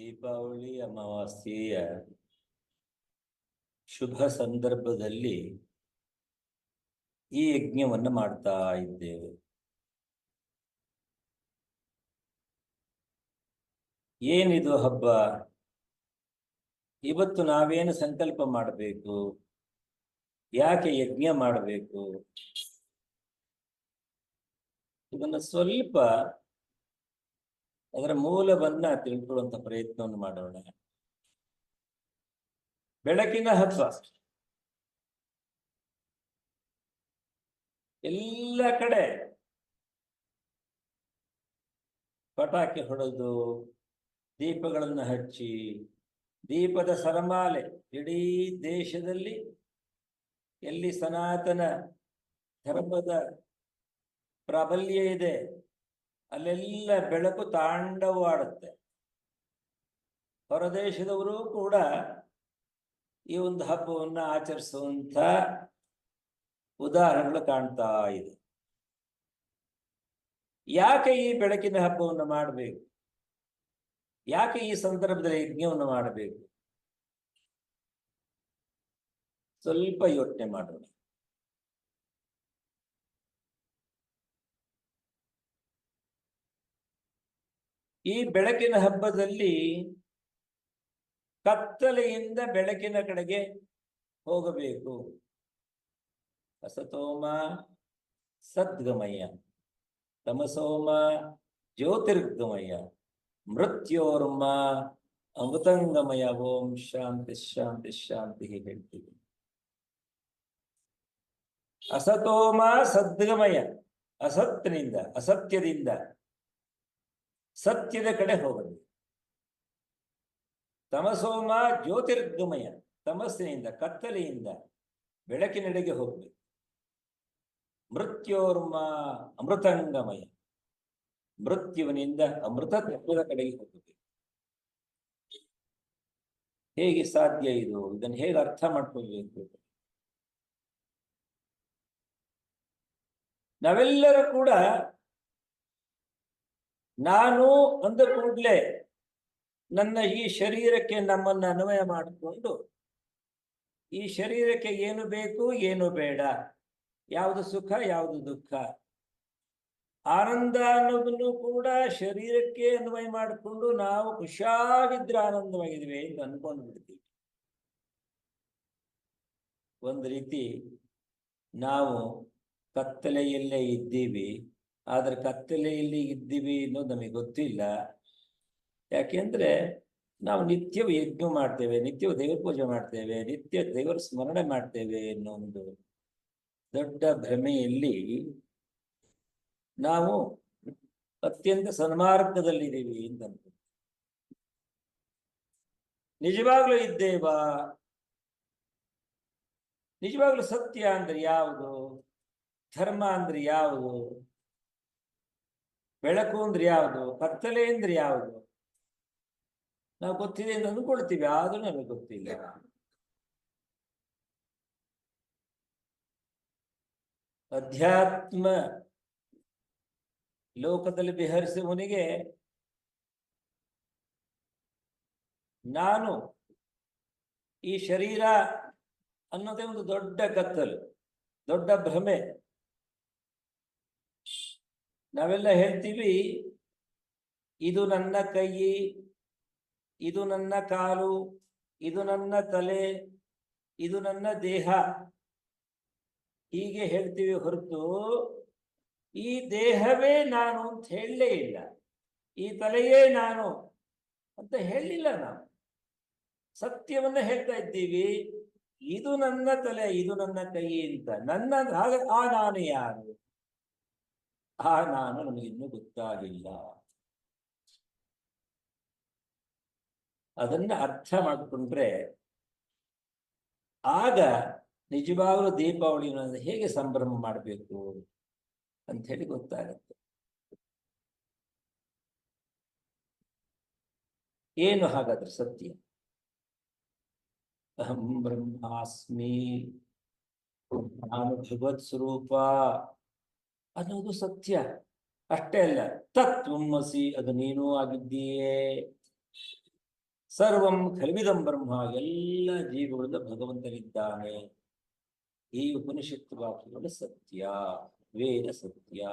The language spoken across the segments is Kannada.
ದೀಪಾವಳಿ ಅಮಾವಾಸ್ಯೆಯ ಶುಭ ಸಂದರ್ಭದಲ್ಲಿ ಈ ಯಜ್ಞವನ್ನು ಮಾಡ್ತಾ ಇದ್ದೇವೆ. ಏನಿದು ಹಬ್ಬ? ಇವತ್ತು ನಾವೇನು ಸಂಕಲ್ಪ ಮಾಡಬೇಕು? ಯಾಕೆ ಯಜ್ಞ ಮಾಡಬೇಕು? ಇದನ್ನು ಸ್ವಲ್ಪ ಅದರ ಮೂಲವನ್ನ ತಿಳ್ಕೊಳ್ಳುವಂತ ಪ್ರಯತ್ನವನ್ನು ಮಾಡೋಣ. ಬೆಳಕಿನ ಹತ್ವ ಎಲ್ಲ ಕಡೆ ಪಟಾಕಿ ಹೊಡೆದು ದೀಪಗಳನ್ನು ಹಚ್ಚಿ, ದೀಪದ ಸರಮಾಲೆ ಇಡೀ ದೇಶದಲ್ಲಿ ಎಲ್ಲಿ ಸನಾತನ ಧರ್ಮದ ಪ್ರಾಬಲ್ಯ ಇದೆ ಅಲ್ಲೆಲ್ಲ ಬೆಳಕು ತಾಂಡವಾಡುತ್ತೆ. ಹೊರದೇಶದವರು ಕೂಡ ಈ ಒಂದು ಹಬ್ಬವನ್ನು ಆಚರಿಸುವಂಥ ಉದಾಹರಣೆಗಳು ಕಾಣ್ತಾ ಇದೆ. ಯಾಕೆ ಈ ಬೆಳಕಿನ ಹಬ್ಬವನ್ನು ಮಾಡಬೇಕು? ಯಾಕೆ ಈ ಸಂದರ್ಭದಲ್ಲಿ ಯಜ್ಞವನ್ನು ಮಾಡಬೇಕು? ಸ್ವಲ್ಪ ಯೋಚನೆ ಮಾಡೋಣ. ಈ ಬೆಳಕಿನ ಹಬ್ಬದಲ್ಲಿ ಕತ್ತಲೆಯಿಂದ ಬೆಳಕಿನ ಕಡೆಗೆ ಹೋಗಬೇಕು. ಅಸತೋಮ ಸದ್ಗಮಯ, ತಮಸೋಮ ಜ್ಯೋತಿರ್ಗಮಯ, ಮೃತ್ಯೋರ್ಮ ಅಮೃತಂಗಮಯ, ಓಂ ಶಾಂತಿ ಶಾಂತಿ ಶಾಂತಿ ಹೇಳ್ತೀವಿ. ಅಸತೋಮ ಸದ್ಗಮಯ, ಅಸತ್ನಿಂದ, ಅಸತ್ಯದಿಂದ ಸತ್ಯದ ಕಡೆ ಹೋಗಬೇಕು ತಮಸೋಮ ಜ್ಯೋತಿರ್ಗಮಯ ತಮಸ್ಸಿನಿಂದ, ಕತ್ತಲೆಯಿಂದ ಬೆಳಕಿನೆಡೆಗೆ ಹೋಗಬೇಕು ಮೃತ್ಯೋರ್ಮ ಅಮೃತಂಗಮಯ ಮೃತ್ಯುವಿನಿಂದ ಅಮೃತ ತತ್ವದ ಕಡೆಗೆ ಹೋಗಬೇಕು ಹೇಗೆ ಸಾಧ್ಯ ಇದು? ಇದನ್ನು ಹೇಗೆ ಅರ್ಥ ಮಾಡ್ಕೊಳ್ಬೇಕು? ನಾವೆಲ್ಲರೂ ಕೂಡ ನಾನು ಅಂದ ಕೂಡಲೇ ನನ್ನ ಈ ಶರೀರಕ್ಕೆ ನಮ್ಮನ್ನ ಅನ್ವಯ ಮಾಡಿಕೊಂಡು ಈ ಶರೀರಕ್ಕೆ ಏನು ಬೇಕು ಏನು ಬೇಡ, ಯಾವುದು ಸುಖ, ಯಾವುದು ದುಃಖ. ಆನಂದ ಅನ್ನೋದನ್ನು ಕೂಡ ಶರೀರಕ್ಕೆ ಅನ್ವಯ ಮಾಡಿಕೊಂಡು ನಾವು ಖುಷಿಯಾಗಿದ್ರೆ ಆನಂದವಾಗಿದ್ವಿ ಅಂತ ಅನ್ಕೊಂಡು ಬಿಡ್ತೀವಿ ಒಂದು ರೀತಿ ನಾವು ಕತ್ತಲೆಯಲ್ಲೇ ಇದ್ದೀವಿ. ಆದ್ರೆ ಕತ್ತಲೆಯಲ್ಲಿ ಇದ್ದೀವಿ ಅನ್ನೋದು ನಮಗೆ ಗೊತ್ತಿಲ್ಲ. ಯಾಕೆಂದ್ರೆ ನಾವು ನಿತ್ಯವೂ ಯಜ್ಞ ಮಾಡ್ತೇವೆ, ನಿತ್ಯವೂ ದೇವರ ಪೂಜೆ ಮಾಡ್ತೇವೆ, ನಿತ್ಯ ದೇವರ ಸ್ಮರಣೆ ಮಾಡ್ತೇವೆ ಅನ್ನೋ ಒಂದು ದೊಡ್ಡ ಭ್ರಮೆಯಲ್ಲಿ ನಾವು ಅತ್ಯಂತ ಸನ್ಮಾರ್ಗದಲ್ಲಿದ್ದೀವಿ ಅಂತ ಅನ್ಕೊಂಡು ನಿಜವಾಗ್ಲೂ ಇದ್ದೇವಾ ನಿಜವಾಗ್ಲೂ ಸತ್ಯ ಅಂದ್ರೆ ಯಾವುದು? ಧರ್ಮ ಅಂದ್ರೆ ಯಾವುದು? ಬೆಳಕು ಅಂದ್ರೆ ಯಾವುದು? ಕತ್ತಲೆ ಅಂದ್ರೆ ಯಾವುದು? ನಾವು ಗೊತ್ತಿದೆ ಅಂತ ಅಂದ್ಕೊಳ್ತೀವಿ, ಆದ್ರೂ ನಮಗೆ ಗೊತ್ತಿಲ್ಲ. ಅಧ್ಯಾತ್ಮ ಲೋಕದಲ್ಲಿ ವಿಹರಿಸುವವನಿಗೆ ನಾನು ಈ ಶರೀರ ಅನ್ನೋದೇ ಒಂದು ದೊಡ್ಡ ಕತ್ತಲು, ದೊಡ್ಡ ಭ್ರಮೆ. ನಾವೆಲ್ಲ ಹೇಳ್ತೀವಿ, ಇದು ನನ್ನ ಕೈ, ಇದು ನನ್ನ ಕಾಲು, ಇದು ನನ್ನ ತಲೆ, ಇದು ನನ್ನ ದೇಹ. ಹೀಗೆ ಹೇಳ್ತೀವಿ ಹೊರತು, ಈ ದೇಹವೇ ನಾನು ಅಂತ ಹೇಳಲೇ ಇಲ್ಲ. ಈ ತಲೆಯೇ ನಾನು ಅಂತ ಹೇಳಲಿಲ್ಲ ನಾವು. ಸತ್ಯವನ್ನ ಹೇಳ್ತಾ ಇದ್ದೀವಿ, ಇದು ನನ್ನ ತಲೆ, ಇದು ನನ್ನ ಕೈ ಅಂತ. ನನ್ನ ಹಾಗ ಆ ನಾನು ಯಾರು? ಆ ನಾನು ನಮಗಿನ್ನೂ ಗೊತ್ತಾಗಿಲ್ಲ. ಅದನ್ನ ಅರ್ಥ ಮಾಡಿಕೊಂಡ್ರೆ ಆಗ ನಿಜವಾಗ್ಲೂ ಅನ್ನೋದು ಹೇಗೆ ಸಂಭ್ರಮ ಮಾಡಬೇಕು ಅಂತ ಹೇಳಿ ಗೊತ್ತಾಗತ್ತೆ. ಏನು ಹಾಗಾದ್ರೆ ಸತ್ಯ? ಅಹಂ ಬ್ರಹ್ಮಾಸ್ಮಿ ನಾನು ಭಗವತ್ ಸ್ವರೂಪ. ಅನ್ನೋದು ಸತ್ಯ. ಅಷ್ಟೇ ಅಲ್ಲ ತತ್ವಮಸಿ ಅದು ನೀನೂ ಆಗಿದ್ದೀಯೇ. ಸರ್ವಂ ಖಲ್ವಿದಂ ಬ್ರಹ್ಮ, ಎಲ್ಲ ಜೀವಗಳಿಂದ ಭಗವಂತನಿದ್ದಾನೆ. ಈ ಉಪನಿಷತ್ತು ವಾಕ್ಯಗಳು ಸತ್ಯ, ವೇದ ಸತ್ಯ.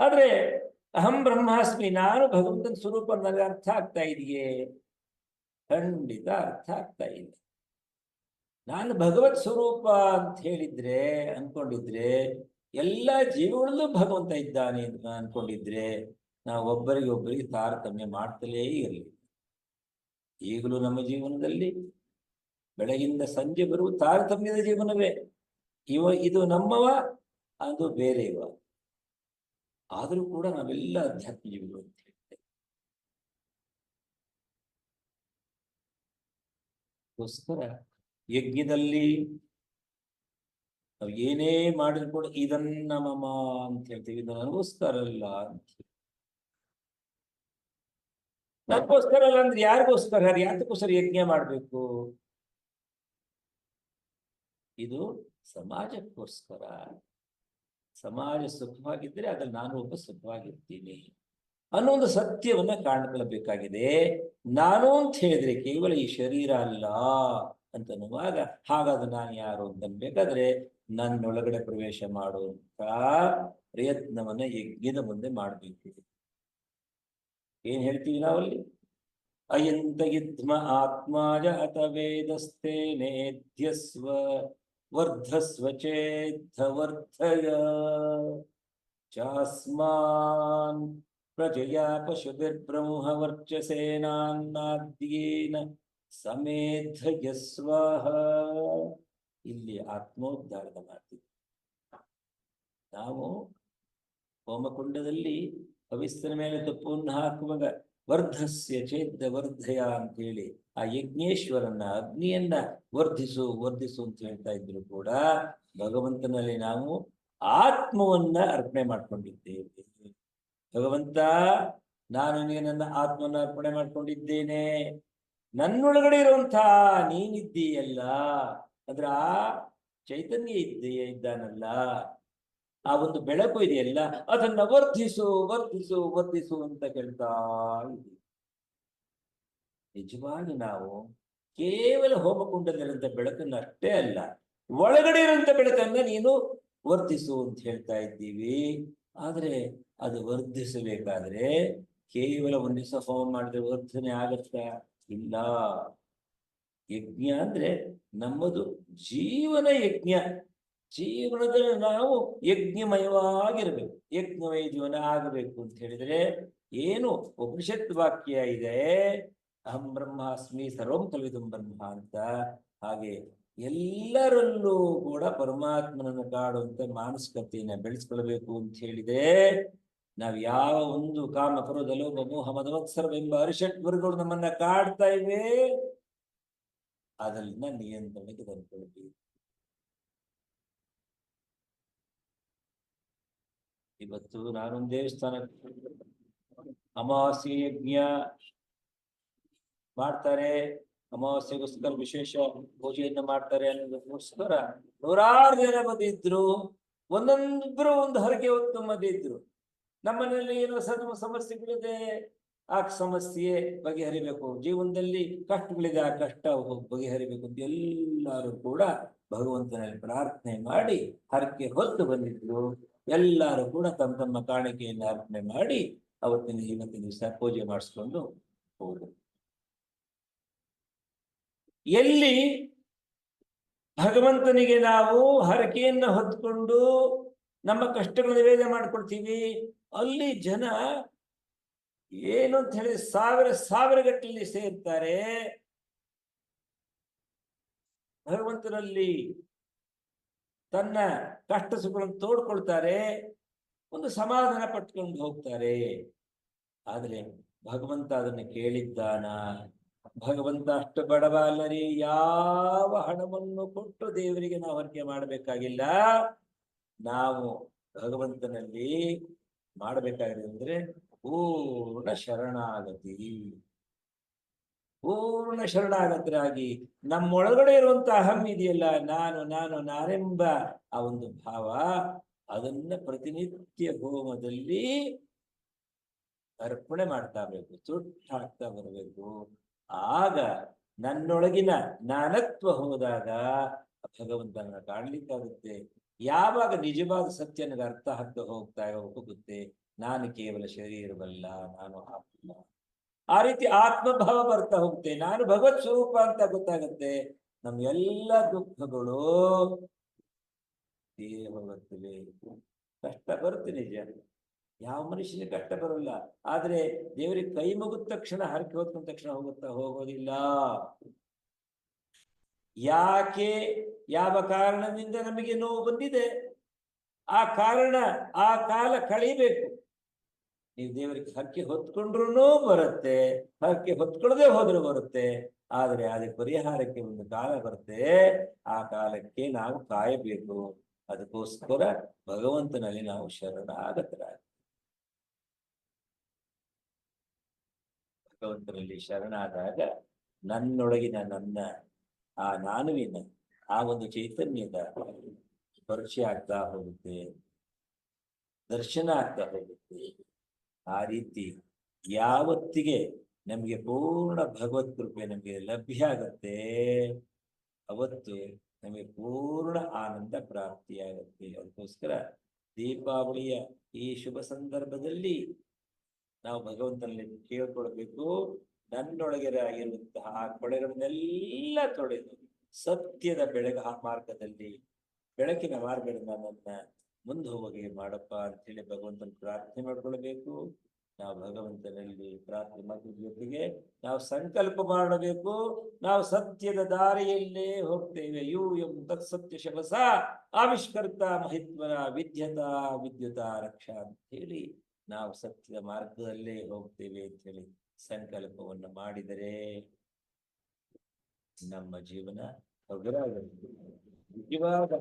ಆದ್ರೆ, ಅಹಂ ಬ್ರಹ್ಮಾಸ್ಮಿ, ನಾನು ಭಗವಂತನ ಸ್ವರೂಪ ನನಗೆ ಅರ್ಥ ಆಗ್ತಾ ಇದೆಯೇ? ಖಂಡಿತ ಅರ್ಥ ಆಗ್ತಾ ಇದೆ. ನಾನು ಭಗವತ್ ಸ್ವರೂಪ ಅಂತ ಹೇಳಿದ್ರೆ, ಅನ್ಕೊಂಡಿದ್ರೆ, ಎಲ್ಲ ಜೀವಗಳಲ್ಲೂ ಭಗವಂತ ಇದ್ದಾನೆ ಅಂತ ಅನ್ಕೊಂಡಿದ್ರೆ, ನಾವು ಒಬ್ಬರಿಗೆ ಒಬ್ಬರಿಗೆ ತಾರತಮ್ಯ ಮಾಡ್ತಲೇ ಇರಲಿ. ಈಗಲೂ ನಮ್ಮ ಜೀವನದಲ್ಲಿ ಬೆಳಗಿಂದ ಸಂಜೆ ಬರುವ ತಾರತಮ್ಯದ ಜೀವನವೇ. ಇವ, ಇದು ನಮ್ಮವ, ಅದು ಬೇರೆಯವ. ಆದರೂ ಕೂಡ ನಾವೆಲ್ಲ ಅಧ್ಯಾತ್ಮ ಜೀವಿಗಳು ಅಂತ ಹೇಳ್ತೇವೆ. ಅದಕ್ಕೋಸ್ಕರ ಯಜ್ಞದಲ್ಲಿ ನಾವು ಏನೇ ಮಾಡಿದ್ರು ಕೂಡ ಇದನ್ನ ಮಮ ಅಂತ ಹೇಳ್ತೀವಿ ಇದು ನನಗೋಸ್ಕರ ಅಲ್ಲ ಅಂತ ನನಗೋಸ್ಕರ ಅಲ್ಲ ಅಂದ್ರೆ ಯಾರಿಗೋಸ್ಕರ? ಯಾತಕ್ಕೋಸ್ಕರ ಯಜ್ಞ ಮಾಡ್ಬೇಕು. ಇದು ಸಮಾಜಕ್ಕೋಸ್ಕರ. ಸಮಾಜ ಸುಖವಾಗಿದ್ರೆ ಅದ್ರಲ್ಲಿ ನಾನು ಒಬ್ಬ ಸುಖವಾಗಿರ್ತೀನಿ ಅನ್ನೋ ಒಂದು ಸತ್ಯವನ್ನ ಕಾಣ್ಕೊಳ್ಬೇಕಾಗಿದೆ. ನಾನು ಅಂತ ಹೇಳಿದ್ರೆ ಕೇವಲ ಈ ಶರೀರ ಅಲ್ಲ. ಅಂತನ್ನುವಾಗ ಹಾಗಾದ್ರೆ ನಾನು ಯಾರು ಅಂತನ್ಬೇಕಾದ್ರೆ ನನ್ನೊಳಗಡೆ ಪ್ರವೇಶ ಮಾಡುವಂತ ಪ್ರಯತ್ನವನ್ನ ಯಜ್ಞದ ಮುಂದೆ ಮಾಡಬೇಕು. ಏನ್ ಹೇಳ್ತೀವಿ ನಾವಲ್ಲಿ? ಅಯಂತ ಯುದ್ಮ ಆತ್ಮಾಜ ಅತ ವೇದಸ್ಥೆ ನೇಧ್ಯಸ್ವ ವರ್ಧಸ್ವ ಚೇದ್ಧ ವರ್ಧಯ. ಚಾಸ್ಮಾನ್ ಪ್ರಜಯಾ ಪಶುಭಿರ್ಬ್ರಹ್ಮ ವರ್ಚಸೇನಾನ್ನಾದ್ಯೇನ ಸಮೇಧಯಸ್ವ ಇಲ್ಲಿ ಆತ್ಮೋದ್ಧಾರದ ಮಾಡ್ತೀವಿ ನಾವು ಹೋಮಕುಂಡದಲ್ಲಿ ಹವಿಸ್ಸಿನ ಮೇಲೆ ತುಪ್ಪವನ್ನು ಹಾಕುವಾಗ ವರ್ಧಸ್ಯ ಚೇದ್ದ ವರ್ಧಯ ಅಂತ ಹೇಳಿ ಆ ಯಜ್ಞೇಶ್ವರನ ಅಗ್ನಿಯನ್ನ ವರ್ಧಿಸು ವರ್ಧಿಸು ಅಂತ ಹೇಳ್ತಾ ಇದ್ರು ಕೂಡ ಭಗವಂತನಲ್ಲಿ ನಾವು ಆತ್ಮವನ್ನ ಅರ್ಪಣೆ ಮಾಡ್ಕೊಂಡಿದ್ದೇವೆ. ಭಗವಂತ, ನಾನು ನಿನಗೆ ನನ್ನ ಆತ್ಮನ ಅರ್ಪಣೆ ಮಾಡ್ಕೊಂಡಿದ್ದೇನೆ. ನನ್ನೊಳಗಡೆ ಇರುವಂತಹ ನೀನಿದ್ದೀಯಲ್ಲ, ಅಂದ್ರ ಚೈತನ್ಯ ಇದ್ದೀಯ, ಇದ್ದಾನಲ್ಲ. ಆ ಒಂದು ಬೆಳಕು ಇದೆಯಲ್ಲ, ಅದನ್ನ ವರ್ಧಿಸು ವರ್ಧಿಸು ವರ್ಧಿಸು ಅಂತ ಕೇಳ್ತಾ ಇದ್ದೀವಿ. ನಿಜವಾಗಿ ನಾವು ಕೇವಲ ಹೋಮಕುಂಡದಲ್ಲಿರುವಂತ ಬೆಳಕನ್ನು ಅಷ್ಟೇ ಅಲ್ಲ, ಒಳಗಡೆ ಇರುವಂತ ಬೆಳಕನ್ನ ನೀನು ವರ್ಧಿಸು ಅಂತ ಹೇಳ್ತಾ ಇದ್ದೀವಿ. ಆದ್ರೆ ಅದು ವರ್ಧಿಸಬೇಕಾದ್ರೆ ಕೇವಲ ಒಂದ್ ದಿವಸ ಹೋಮ ಮಾಡಿದ್ರೆ ವರ್ಧನೆ ಆಗತ್ತಾ? ಇಲ್ಲ. ಯಜ್ಞ ಅಂದ್ರೆ ನಮ್ಮದು ಜೀವನ ಯಜ್ಞ. ಜೀವನದಲ್ಲಿ ನಾವು ಯಜ್ಞಮಯವಾಗಿರ್ಬೇಕು. ಯಜ್ಞಮಯ ಜೀವನ ಆಗಬೇಕು ಅಂತ ಹೇಳಿದ್ರೆ ಏನು ಉಪನಿಷತ್ ವಾಕ್ಯ ಇದೆ. ಅಹಂ ಬ್ರಹ್ಮಾಸ್ಮಿ ಸರ್ವಂ ಕಲಿತಂ ಬ್ರಹ್ಮ ಅಂತ ಹಾಗೆ ಎಲ್ಲರಲ್ಲೂ ಕೂಡ ಪರಮಾತ್ಮನನ್ನು ಕಾಡುವಂತ ಮಾನಸಿಕತೆಯನ್ನ ಬೆಳೆಸ್ಕೊಳ್ಬೇಕು ಅಂತ ಹೇಳಿದೆ ನಾವ್ ಯಾವ ಒಂದು ಕಾಮ ಕ್ರೋಧ ಲೋಭ ಮೋಹ ಮದವತ್ಸರವೆಂಬ ಅರಿಷಟ್ ಗುರುಗಳು ನಮ್ಮನ್ನ ಕಾಡ್ತಾ ಇವೆ. ಅದನ್ನ ನಿಯಂತ್ರಣಕ್ಕೆ ತಂದ್ಕೊಳ್ಬೇಕು ಇವತ್ತು ನಾನೊಂದು ದೇವಸ್ಥಾನಕ್ಕೆ ಅಮಾವಾಸ್ಯ ಯಜ್ಞ ಮಾಡ್ತಾರೆ. ಅಮಾವಾಸ್ಯೆಗೋಸ್ಕರ ವಿಶೇಷ ಪೂಜೆಯನ್ನ ಮಾಡ್ತಾರೆ ಅನ್ನೋದಕ್ಕೋಸ್ಕರ ನೂರಾರು ಜನ ಬಂದಿದ್ರು. ಒಂದೊಂದಿಬ್ರು ಒಂದು ಹರಕೆ ಹೊತ್ತು ಬಂದಿದ್ರು. ನಮ್ಮನೇಲಿ ಏನೋ ಸಮ ಸಮಸ್ಯೆಗಳಿದೆ. ಆ ಸಮಸ್ಯೆ ಬಗೆಹರಿಬೇಕು. ಜೀವನದಲ್ಲಿ ಕಷ್ಟಗಳಿದೆ, ಆ ಕಷ್ಟ ಬಗೆಹರಿಬೇಕು ಅಂತ ಎಲ್ಲರೂ ಕೂಡ ಭಗವಂತನಲ್ಲಿ ಪ್ರಾರ್ಥನೆ ಮಾಡಿ ಹರಕೆ ಹೊತ್ತು ಬಂದಿದ್ರು ಎಲ್ಲರೂ ಕೂಡ ತಮ್ಮ ತಮ್ಮ ಕಾಣಿಕೆಯನ್ನು ಅರ್ಪಣೆ ಮಾಡಿ ಅವತ್ತಿನ ಇವತ್ತಿನ ದಿವಸ ಪೂಜೆ ಮಾಡಿಸ್ಕೊಂಡು ಹೋದ್ರು ಎಲ್ಲಿ ಭಗವಂತನಿಗೆ ನಾವು ಹರಕೆಯನ್ನು ಹೊತ್ಕೊಂಡು ನಮ್ಮ ಕಷ್ಟಗಳ ನಿವೇದನೆ ಮಾಡ್ಕೊಳ್ತೀವಿ ಅಲ್ಲಿ ಜನ ಏನು ಅಂತ ಹೇಳಿ ಸಾವಿರ ಸಾವಿರ ಗಟ್ಟಲೆ ಸೇರ್ತಾರೆ. ಭಗವಂತನಲ್ಲಿ ತನ್ನ ಕಷ್ಟ ಸುಖಗಳನ್ನು ತೋಡ್ಕೊಳ್ತಾರೆ. ಒಂದು ಸಮಾಧಾನ ಪಟ್ಕೊಂಡು ಹೋಗ್ತಾರೆ. ಆದರೆ ಭಗವಂತ ಅದನ್ನು ಕೇಳಿದ್ದಾನ. ಭಗವಂತ ಅಷ್ಟು ಬಡವ ಅಲ್ಲರಿ ಯಾವ ಹಣವನ್ನು ಕೊಟ್ಟು ದೇವರಿಗೆ ನಾವು ಹರಕೆ ಮಾಡಬೇಕಾಗಿಲ್ಲ. ನಾವು ಭಗವಂತನಲ್ಲಿ ಮಾಡಬೇಕಾಗಿರೋದಂದ್ರೆ ಪೂರ್ಣ ಶರಣಾಗತಿ. ಪೂರ್ಣ ಶರಣಾಗತರಾಗಿ ನಮ್ಮೊಳಗಡೆ ಇರುವಂತ ಅಹಂ ಇದೆಯಲ್ಲ, ನಾನು ನಾನು, ನಾನೆಂಬ ಆ ಒಂದು ಭಾವ, ಅದನ್ನ ಪ್ರತಿನಿತ್ಯ ಹೋಮದಲ್ಲಿ ಅರ್ಪಣೆ ಮಾಡ್ತಾ ಬೇಕು ಸುಟ್ಟು ಬರಬೇಕು. ಆಗ ನನ್ನೊಳಗಿನ ನಾನತ್ವ ಹೋದಾಗ ಭಗವಂತನ ಕಾಣ್ಲಿಕ್ಕಾಗುತ್ತೆ. ಯಾವಾಗ ನಿಜವಾದ ಸತ್ಯ ನನಗೆ ಅರ್ಥ ಹತ್ತು ಹೋಗ್ತಾ ಹೋಗುತ್ತೆ, ನಾನು ಕೇವಲ ಶರೀರವಲ್ಲ, ನಾನು ಆತ್ಮ. ಆ ರೀತಿ ಆತ್ಮಭಾವ ಬರ್ತಾ ಹೋಗುತ್ತೆ, ನಾನು ಭಗವತ್ ಸ್ವರೂಪ ಅಂತ ಗೊತ್ತಾಗುತ್ತೆ. ನಮ್ಮ ಎಲ್ಲ ದುಃಖಗಳು ತೀರ ಬರ್ತವೆ ಕಷ್ಟ ಬರುತ್ತೆ ನಿಜ. ಯಾವ ಮನುಷ್ಯನಿಗೆ ಕಷ್ಟ ಬರೋಲ್ಲ. ಆದ್ರೆ ದೇವರಿಗೆ ಕೈ ಮುಗಿದ ತಕ್ಷಣ, ಹರಕೆ ಹೊತ್ಕೊಂಡ ತಕ್ಷಣ ಹೋಗುತ್ತಾ ಹೋಗೋದಿಲ್ಲ. ಯಾಕೆ, ಯಾವ ಕಾರಣದಿಂದ ನಮಗೆ ನೋವು ಬಂದಿದೆ? ಆ ಕಾರಣ, ಆ ಕಾಲ ಕಳೀಬೇಕು ನೀವು ದೇವರಿಗೆ ಹಕ್ಕಿ ಹೊತ್ಕೊಂಡ್ರು ಬರುತ್ತೆ ಹಕ್ಕಿ ಹೊತ್ಕೊಳ್ಳದೆ ಹೋದ್ರೂ ಬರುತ್ತೆ, ಆದರೆ ಅದಕ್ಕೆ ಪರಿಹಾರಕ್ಕೆ ಒಂದು ಕಾಲ ಬರುತ್ತೆ. ಆ ಕಾಲಕ್ಕೆ ನಾವು ಕಾಯಬೇಕು. ಅದಕ್ಕೋಸ್ಕರ ಭಗವಂತನಲ್ಲಿ ನಾವು ಶರಣಾಗತರಾಗ. ಭಗವಂತನಲ್ಲಿ ಶರಣಾದಾಗ ನನ್ನೊಳಗಿನ ನನ್ನ ಆ ನಾನುವಿನ ಆ ಒಂದು ಚೈತನ್ಯದ ಪರಿಚಯ ಆಗ್ತಾ ಹೋಗುತ್ತೆ. ದರ್ಶನ ಆಗ್ತಾ ಹೋಗುತ್ತೆ. ಆ ರೀತಿ ಯಾವತ್ತಿಗೆ ನಮಗೆ ಪೂರ್ಣ ಭಗವತ್ ಕೃಪೆ ನಮಗೆ ಲಭ್ಯ ಆಗತ್ತೆ, ಅವತ್ತು ನಮಗೆ ಪೂರ್ಣ ಆನಂದ ಪ್ರಾಪ್ತಿಯಾಗತ್ತೆ ಅದಕ್ಕೋಸ್ಕರ ದೀಪಾವಳಿಯ ಈ ಶುಭ ಸಂದರ್ಭದಲ್ಲಿ ನಾವು ಭಗವಂತನಲ್ಲಿ ಕೇಳ್ಕೊಳ್ಬೇಕು. ನನ್ನೊಳಗೆ ಆಗಿರುವಂತಹ ಕೊಳೆಗಳನ್ನೆಲ್ಲ ತೊಳೆದು ಸತ್ಯದ ಬೆಳಗ ಮಾರ್ಗದಲ್ಲಿ ಬೆಳಕಿನ ಮಾರ್ಗದಿಂದ ನನ್ನ ಮುಂದೆ ಹೋಗಿ ಮಾಡಪ್ಪ ಅಂತೇಳಿ ಭಗವಂತನ ಪ್ರಾರ್ಥನೆ ಮಾಡ್ಕೊಳ್ಬೇಕು ನಾವು ಭಗವಂತನಲ್ಲಿ ಪ್ರಾರ್ಥನೆ ಮಾಡಿದ ಜೊತೆಗೆ ನಾವು ಸಂಕಲ್ಪ ಮಾಡಬೇಕು. ನಾವು ಸತ್ಯದ ದಾರಿಯಲ್ಲೇ ಹೋಗ್ತೇವೆ. ಯು ಎಂ ತತ್ಸತ್ಯ ಶಬಸ ಆವಿಷ್ಕರ್ತ ಮಹಿತ್ವನ ವಿದ್ಯತ ವಿದ್ಯುತ ರಕ್ಷಾ ಅಂತ ಹೇಳಿ ನಾವು ಸತ್ಯದ ಮಾರ್ಗದಲ್ಲೇ ಹೋಗ್ತೇವೆ ಅಂತ ಹೇಳಿ ಸಂಕಲ್ಪವನ್ನು ಮಾಡಿದರೆ ನಮ್ಮ ಜೀವನ ನಿಜವಾದ